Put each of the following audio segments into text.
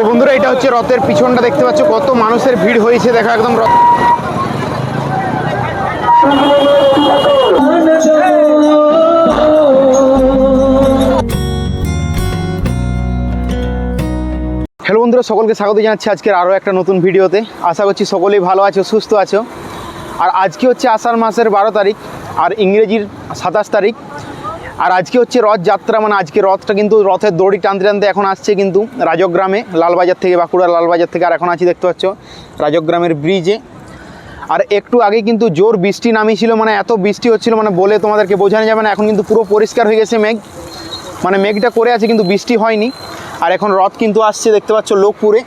তো বন্ধুরা, এটা হচ্ছে রথের পিছনটা দেখতে পাচ্ছ, কত মানুষের ভিড় হয়েছে, দেখো একদম রথ হ্যালো বন্ধুরা, সকলকে স্বাগত জানাচ্ছি আজকের আরও একটা নতুন ভিডিওতে। আশা করছি সকলেই ভালো আছো, সুস্থ আছো। আর আজকে হচ্ছে আষাঢ় মাসের বারো তারিখ, আর ইংরেজির সাতাশ তারিখ। আর আজকে হচ্ছে রথযাত্রা মানে আজকে রথটা কিন্তু রথের দড়ি টানতে টানতে এখন আসছে কিন্তু রাজগ্রামে, লালবাজার থেকে বাঁকুড়া, লালবাজার থেকে আর এখন আছি দেখতে পাচ্ছ, রাজগ্রামের ব্রিজে আর একটু আগে কিন্তু জোর বৃষ্টি নামিয়েছিল মানে এত বৃষ্টি হচ্ছিল মানে বলে তোমাদেরকে বোঝানো যাবে না, এখন কিন্তু পুরো পরিষ্কার হয়ে গেছে মেঘ। মানে মেঘটা করে আছে কিন্তু বৃষ্টি হয়নি। আর এখন রথ কিন্তু আসছে দেখতে পাচ্ছ লোকপুরে।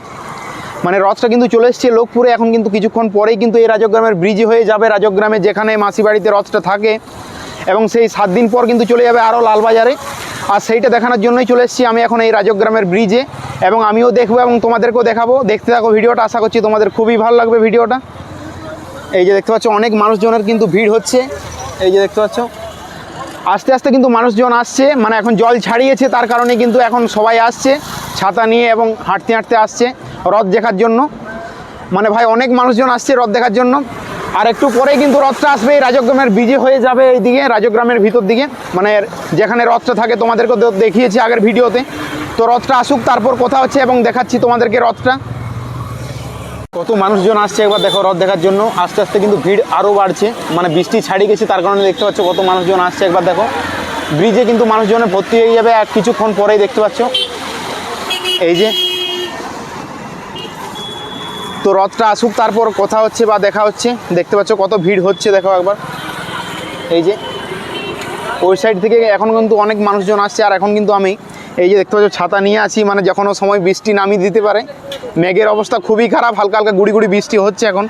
মানে রথটা কিন্তু চলে এসছে লোকপুরে, এখন কিন্তু কিছুক্ষণ পরেই কিন্তু এই রাজগ্রামের ব্রিজ হয়ে যাবে। রাজগ্রামে যেখানে মাসি বাড়িতে রথটা থাকে এবং সেই সাত দিন পর কিন্তু চলে যাবে আরও লালবাজারে। আর সেইটা দেখানোর জন্যই চলে এসেছি আমি এখন এই রাজগ্রামের ব্রিজে এবং আমিও দেখব এবং তোমাদেরকেও দেখাবো। দেখতে থাকো ভিডিওটা, আশা করছি তোমাদের খুবই ভালো লাগবে ভিডিওটা। এই যে দেখতে পাচ্ছ, অনেক মানুষজনের কিন্তু ভিড় হচ্ছে। এই যে দেখতে পাচ্ছ, আস্তে আস্তে কিন্তু মানুষজন আসছে। মানে এখন জল ছাড়িয়েছে, তার কারণে কিন্তু এখন সবাই আসছে। ছাতা নিয়ে এবং হাঁটতে হাঁটতে আসছে রথ দেখার জন্য। মানে ভাই, অনেক মানুষজন আসছে রথ দেখার জন্য। আর একটু পরেই কিন্তু রথটা আসবে। এই রাজগ্রামের বিজে হয়ে যাবে এইদিকে, রাজগ্রামের ভিতর দিকে। মানে যেখানে রথটা থাকে তোমাদেরকে দেখিয়েছি আগের ভিডিওতে। তো রথটা আসুক, তারপর কথা হচ্ছে এবং দেখাচ্ছি তোমাদেরকে রথটা। কত মানুষজন আসছে একবার দেখো রথ দেখার জন্য। আস্তে আস্তে কিন্তু ভিড় আরও বাড়ছে। মানে বৃষ্টি ছাড়িয়ে গেছে, তার কারণে দেখতে পাচ্ছ কত মানুষজন আসছে একবার দেখো। ব্রিজে কিন্তু মানুষজনের ভর্তি হয়ে যাবে, আর কিছুক্ষণ পরেই দেখতে পাচ্ছ। এই যে তো রথটা আসুক, তারপর কথা হচ্ছে বা দেখা হচ্ছে। দেখতে পাচ্ছ কত ভিড় হচ্ছে, দেখো একবার। এই যে, ওই সাইড থেকে এখন কিন্তু অনেক মানুষজন আসছে, আর এখন কিন্তু আমি এই যে দেখতে পাচ্ছ ছাতা নিয়ে আছি মানে যে কোনো সময় বৃষ্টি নামিয়ে দিতে পারে। মেঘের অবস্থা খুবই খারাপ, হালকা হালকা গুড়ি গুড়ি বৃষ্টি হচ্ছে এখন।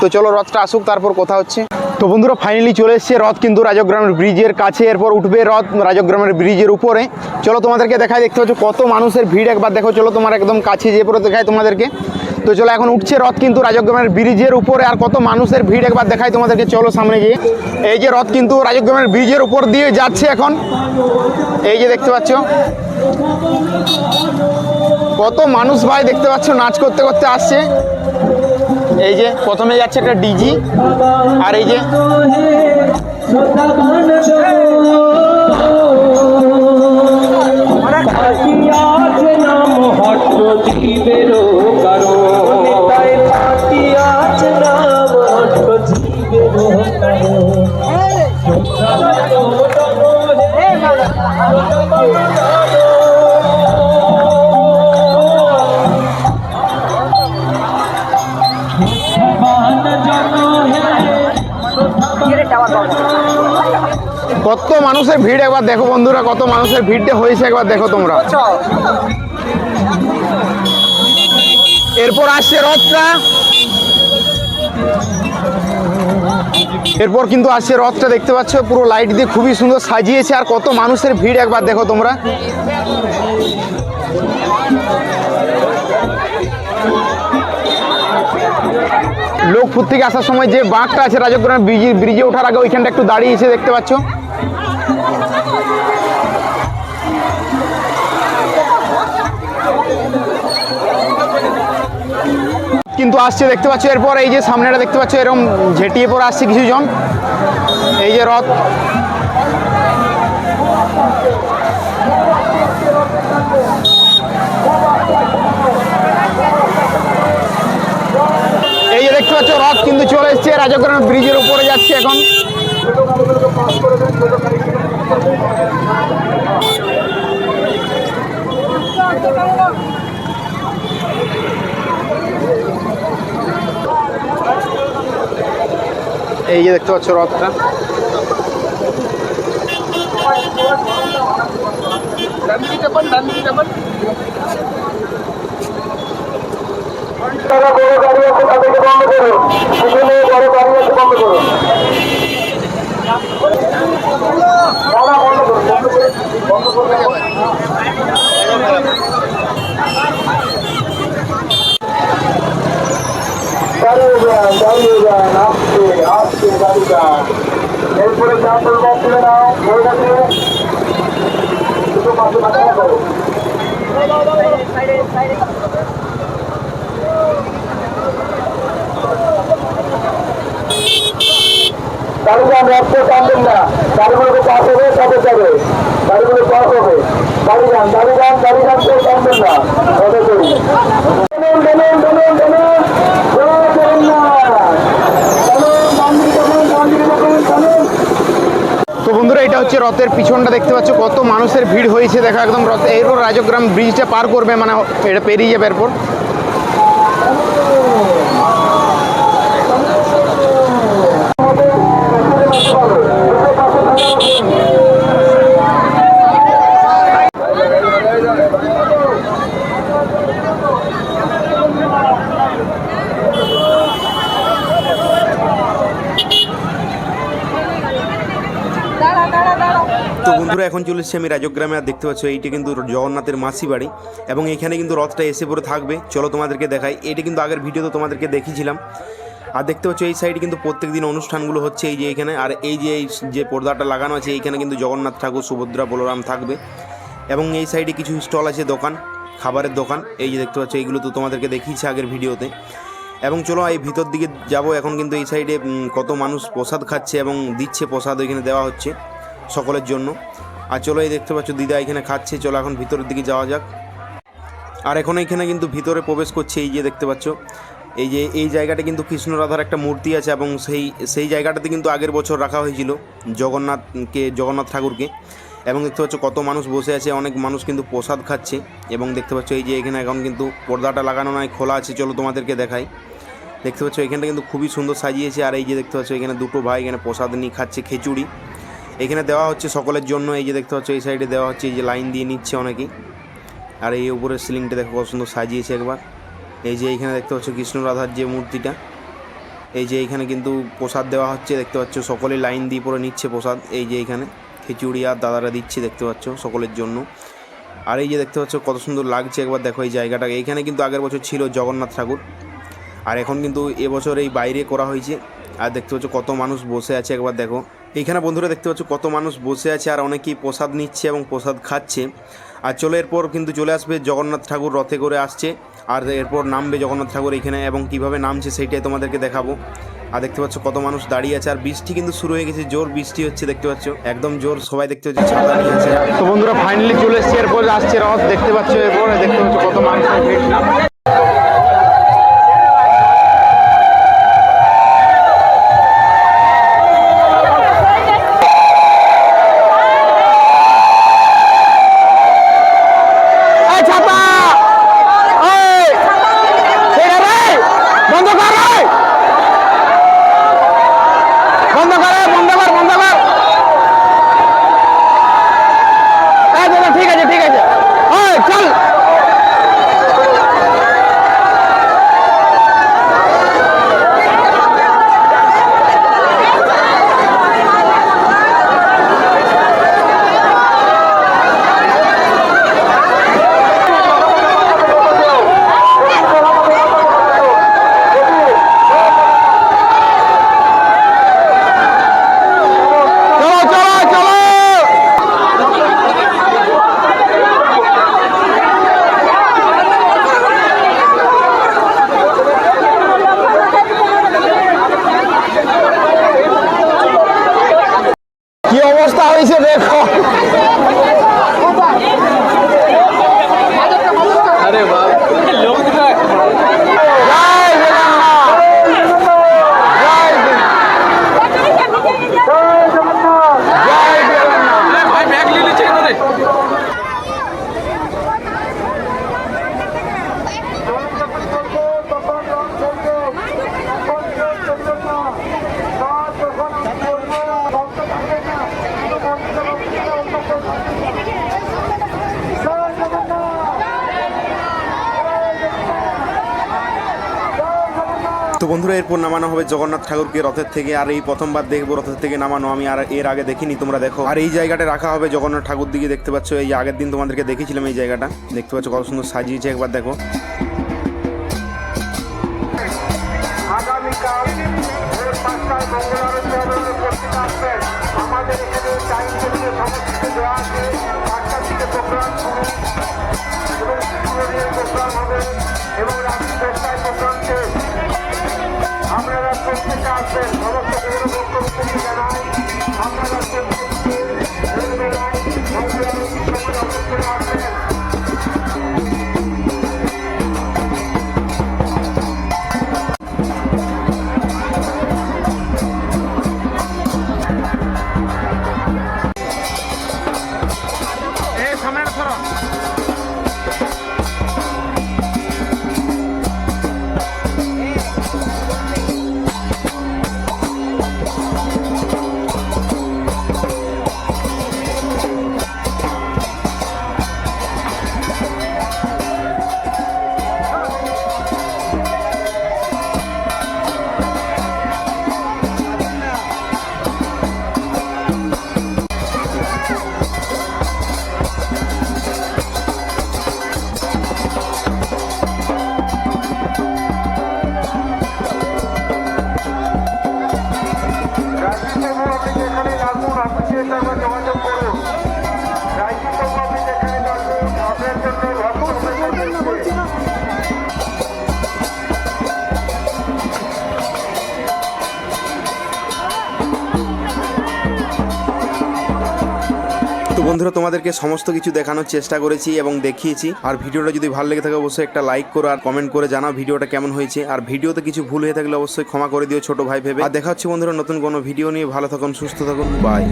তো চলো রথটা আসুক, তারপর কথা হচ্ছে। তো বন্ধুরা ফাইনালি চলে এসছে রথ কিন্তু রাজগ্রামের ব্রিজের কাছে, এরপর উঠবে রথ রাজগ্রামের ব্রিজের উপরে। চলো তোমাদেরকে দেখায় দেখতে পাচ্ছ কত মানুষের ভিড় একবার দেখো, চলো তোমার একদম কাছে যে পরে দেখায় তোমাদেরকে। তো চলো এখন উঠছে রথ, কিন্তু রাজগ্রামের ব্রিজের উপরে আর কত মানুষের ভিড় একবার দেখায় তোমাদেরকে। চলো সামনে গিয়ে। এই যে রথ, কিন্তু রাজগ্রামের ব্রিজের উপর দিয়ে যাচ্ছে এখন। এই যে দেখতে পাচ্ছ। কত মানুষ ভাই দেখতে পাচ্ছ, নাচ করতে করতে আসছে। এই যে প্রথমে যাচ্ছে একটা ডিজি, আর এই যে কত মানুষের ভিড় একবার দেখো বন্ধুরা, কত মানুষের ভিড়টা হয়েছে একবার দেখো তোমরা। এরপর আসছে রথটা। এরপর কিন্তু আসছে রথটা, দেখতে পাচ্ছ? পুরো লাইট দিয়ে খুবই সুন্দর সাজিয়েছে আর কত মানুষের ভিড় একবার দেখো তোমরা। লোকপুর থেকে আসার সময় যে বাঁকটা আছে রাজগ্রাম ব্রিজ, ব্রিজে ওঠার আগে ওইখানটা একটু দাঁড়িয়ে এসে দেখতে পাচ্ছ। কিন্তু আসছে, দেখতে পাচ্ছ এরপর এই যে সামনেটা দেখতে পাচ্ছ এরকম ঝেটিয়ে পরে আসছে কিছুজন। এই যে রথ চলে এসছে রাজগ্রাম ব্রিজের উপরে যাচ্ছে এখন। এই যে দেখতে পাচ্ছ রথটা। যারা বড় গাড়ি আছে, তাদেরকে বন্ধ করুন পিছনে বড় গাড়ি আছে, বন্ধ করুন এরপরে চারটে বক্স নাও হয়ে গেছে শুধু মাঝে মাঝে করো যাবে। গাড়িগুলো পাস হবে। গাড়িগান গাড়িগান গাড়িগান কেউ টানবেন না। তো বন্ধুরা, এটা হচ্ছে রথের পিছনটা দেখতে পাচ্ছ, কত মানুষের ভিড় হয়েছে। দেখো, একদম রথ, এরপর রাজগ্রাম ব্রিজটা পার করবে মানে এটা পেরিয়ে যাবে এরপর। বন্ধুরা এখন চলে এসেছি আমি রাজগ্রামে, আর দেখতে পাচ্ছ এইটা কিন্তু জগন্নাথের মাসি বাড়ি এবং এখানে কিন্তু রথটা এসে পড়ে থাকবে। চলো তোমাদেরকে দেখাই। এটা কিন্তু আগের ভিডিওতে তোমাদেরকে দেখিয়েছিলাম। আর দেখতে পাচ্ছ এই সাইডে কিন্তু প্রত্যেক দিন অনুষ্ঠানগুলো হচ্ছে এই যে এখানে। আর এই যে এই যে পর্দাটা লাগানো আছে, এইখানে কিন্তু জগন্নাথ ঠাকুর, সুভদ্রা, বলরাম থাকবে। এবং এই সাইডে কিছু স্টল আছে, দোকান, খাবারের দোকান। এই যে দেখতে পাচ্ছ, এইগুলো তো তোমাদেরকে দেখিয়েছি আগের ভিডিওতে এবং চলো এই ভিতর দিকে যাব। এখন কিন্তু এই সাইডে কত মানুষ প্রসাদ খাচ্ছে এবং দিচ্ছে প্রসাদ ওইখানে দেওয়া হচ্ছে। সকলের জন্য। আর চলো এই দেখতে পাচ্ছ, দিদা এখানে খাচ্ছে, চলো এখন ভিতরের দিকে যাওয়া যাক। আর এখন এখানে কিন্তু ভিতরে প্রবেশ করছে, এই যে দেখতে পাচ্ছ, এই যে এই জায়গাটা কিন্তু কৃষ্ণ রাধার একটা মূর্তি আছে এবং সেই সেই জায়গাটাতে কিন্তু আগের বছর রাখা হয়েছিল জগন্নাথকে, জগন্নাথ ঠাকুরকে। এবং দেখতে পাচ্ছ, কত মানুষ বসে আছে, অনেক মানুষ কিন্তু প্রসাদ খাচ্ছে। এবং দেখতে পাচ্ছ, এই যে এখানে এখন কিন্তু পর্দাটা লাগানো নয় খোলা আছে, চলো তোমাদেরকে দেখাই। দেখতে পাচ্ছ, এখানটা কিন্তু খুবই সুন্দর সাজিয়েছে, আর এই যে দেখতে পাচ্ছ, এখানে দুটো ভাই এখানে প্রসাদ নিয়ে খাচ্ছে, খিচুড়ি। এখানে দেওয়া হচ্ছে সকলের জন্য, এই যে দেখতে পাচ্ছ, এই সাইডে দেওয়া হচ্ছে, এই যে লাইন দিয়ে নিচ্ছে অনেকেই। আর এই উপরের সিলিংটা দেখো কত সুন্দর সাজিয়েছে একবার। এই যে এইখানে দেখতে পাচ্ছ কৃষ্ণ রাধার যে মূর্তিটা, এই যে এইখানে কিন্তু প্রসাদ দেওয়া হচ্ছে, দেখতে পাচ্ছ, সকলে লাইন দিয়ে পরে নিচ্ছে প্রসাদ, এই যে এইখানে খিচুড়ি আর দাদারা দিচ্ছে, দেখতে পাচ্ছ, সকলের জন্য। আর এই যে দেখতে পাচ্ছ কত সুন্দর লাগছে একবার দেখো এই জায়গাটা এইখানে কিন্তু আগের বছর ছিল জগন্নাথ ঠাকুর, আর এখন কিন্তু এবছর এই বাইরে করা হয়েছে। আর দেখতে পাচ্ছ কত মানুষ বসে আছে একবার দেখো। এইখানে বন্ধুরা দেখতে পাচ্ছ কত মানুষ বসে আছে আর অনেকেই প্রসাদ নিচ্ছে এবং প্রসাদ খাচ্ছে। আর চলে এরপর কিন্তু চলে আসবে জগন্নাথ ঠাকুর রথে করে আসছে। আর এরপর নামবে জগন্নাথ ঠাকুর এখানে এবং কীভাবে নামছে সেইটাই তোমাদেরকে দেখাবো। আর দেখতে পাচ্ছ কত মানুষ দাঁড়িয়ে আছে। আর বৃষ্টি কিন্তু শুরু হয়ে গেছে, জোর বৃষ্টি হচ্ছে দেখতে পাচ্ছ। একদম জোর সবাই দেখতে পাচ্ছ ছাতা নিয়ে আছে। তো বন্ধুরা ফাইনালি চলে এসেছি, এরপর আসছে রথ, দেখতে পাচ্ছ এরপর দেখতে পাচ্ছ কত মানুষের ভিড় তো বন্ধুরা, এরপর নামানো হবে জগন্নাথ ঠাকুরকে রথের থেকে। আর এই প্রথমবার দেখব রথের থেকে নামানো। আমি আর এর আগে দেখিনি, তোমরা দেখো। আর এই জায়গাটা রাখা হবে জগন্নাথ ঠাকুর দিকে, দেখতে পাচ্ছ? এই আগের দিন তোমাদেরকে দেখেছিলাম এই জায়গাটা। দেখতে পাচ্ছ কত সুন্দর সাজিয়েছে একবার, দেখো। এবং রাত্রি আপনারা প্রত্যেকে আসবেন সমস্ত জানাই আপনারা বন্ধুরা, তোমাদেরকে সমস্ত কিছু দেখানোর চেষ্টা করেছি এবং দেখিয়েছি। আর ভিডিওটা যদি ভালো লেগে থাকে, অবশ্যই একটা লাইক করো আর কমেন্ট করে জানাও ভিডিওটা কেমন হয়েছে। আর ভিডিওতে কিছু ভুল হয়ে থাকলে অবশ্যই ক্ষমা করে দিও ছোট ভাই ভেবে। আর দেখা হচ্ছে বন্ধুরা নতুন কোনো ভিডিও নিয়ে। ভালো থাকুন, সুস্থ থাকুন বাই